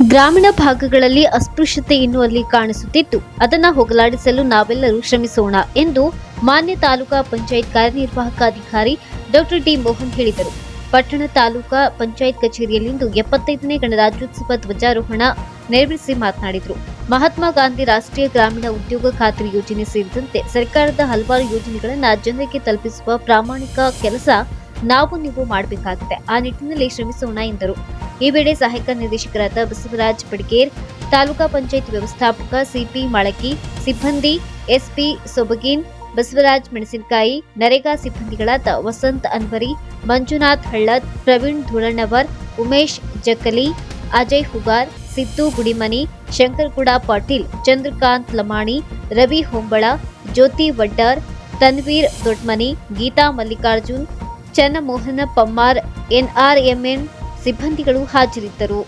ಗ್ರಾಮೀಣ ಭಾಗಗಳಲ್ಲಿ ಅಸ್ಪೃಶ್ಯತೆ ಇನ್ನೂ ಅಲ್ಲಿ ಕಾಣಿಸುತ್ತಿದ್ದು ಅದನ್ನು ಹೋಗಲಾಡಿಸಲು ನಾವೆಲ್ಲರೂ ಶ್ರಮಿಸೋಣ ಎಂದು ಮಾನ್ಯ ತಾಲೂಕಾ ಪಂಚಾಯತ್ ಕಾರ್ಯನಿರ್ವಾಹಕ ಅಧಿಕಾರಿ ಡಾಕ್ಟರ್ ಡಿ ಮೋಹನ್ ಹೇಳಿದರು. ಪಟ್ಟಣ ತಾಲೂಕಾ ಪಂಚಾಯತ್ ಕಚೇರಿಯಲ್ಲಿಂದು ಎಪ್ಪತ್ತೈದನೇ ಗಣರಾಜ್ಯೋತ್ಸವ ಧ್ವಜಾರೋಹಣ ನೆರವೇರಿಸಿ ಮಾತನಾಡಿದರು. ಮಹಾತ್ಮ ಗಾಂಧಿ ರಾಷ್ಟ್ರೀಯ ಗ್ರಾಮೀಣ ಉದ್ಯೋಗ ಖಾತ್ರಿ ಯೋಜನೆ ಸೇರಿದಂತೆ ಸರ್ಕಾರದ ಹಲವಾರು ಯೋಜನೆಗಳನ್ನು ಜನರಿಗೆ ತಲುಪಿಸುವ ಪ್ರಾಮಾಣಿಕ ಕೆಲಸ ನಾವು ನೀವು ಮಾಡಬೇಕಾಗಿದೆ ಆ ನಿಟ್ಟಿನಲ್ಲಿ ಶ್ರಮಿಸೋಣ ಎಂದರು. ಈ ವೇಳೆ ಸಹಾಯಕ ನಿರ್ದೇಶಕರಾದ ಬಸವರಾಜ್ ಪಡ್ಗೇರ್, ತಾಲೂಕಾ ಪಂಚಾಯತ್ ವ್ಯವಸ್ಥಾಪಕ ಸಿಪಿ ಮಳಕಿ ಸಿಬ್ಬಂದಿ ಎಸ್ಪಿ ಸೊಬಗಿನ್, ಬಸವರಾಜ್ ಮೆಣಸಿನಕಾಯಿ, ನರೇಗಾ ಸಿಬ್ಬಂದಿಗಳಾದ ವಸಂತ್ ಅನ್ವರಿ, ಮಂಜುನಾಥ್ ಹಳ್ಳದ್, ಪ್ರವೀಣ್ ಧುಳಣ್ಣವರ್, ಉಮೇಶ್ ಜಕ್ಕಲಿ ಅಜಯ್ ಹುಗಾರ್, ಸಿದ್ದು ಗುಡಿಮನಿ, ಶಂಕರ್ಗುಡ ಪಾಟೀಲ್, ಚಂದ್ರಕಾಂತ್ ಲಮಾಣಿ, ರವಿ ಹೊಂಬಳ, ಜ್ಯೋತಿ ವಡ್ಡಾರ್, ತನ್ವೀರ್ ದೊಡ್ಮನಿ, ಗೀತಾ ಮಲ್ಲಿಕಾರ್ಜುನ್ ಚನ್ನಮೋಹನ ಪಮ್ಮಾರ್ ಎನ್ಆರ್ಎಂಎನ್ ಸಿಬ್ಬಂದಿಗಳು ಹಾಜರಿದ್ದರು.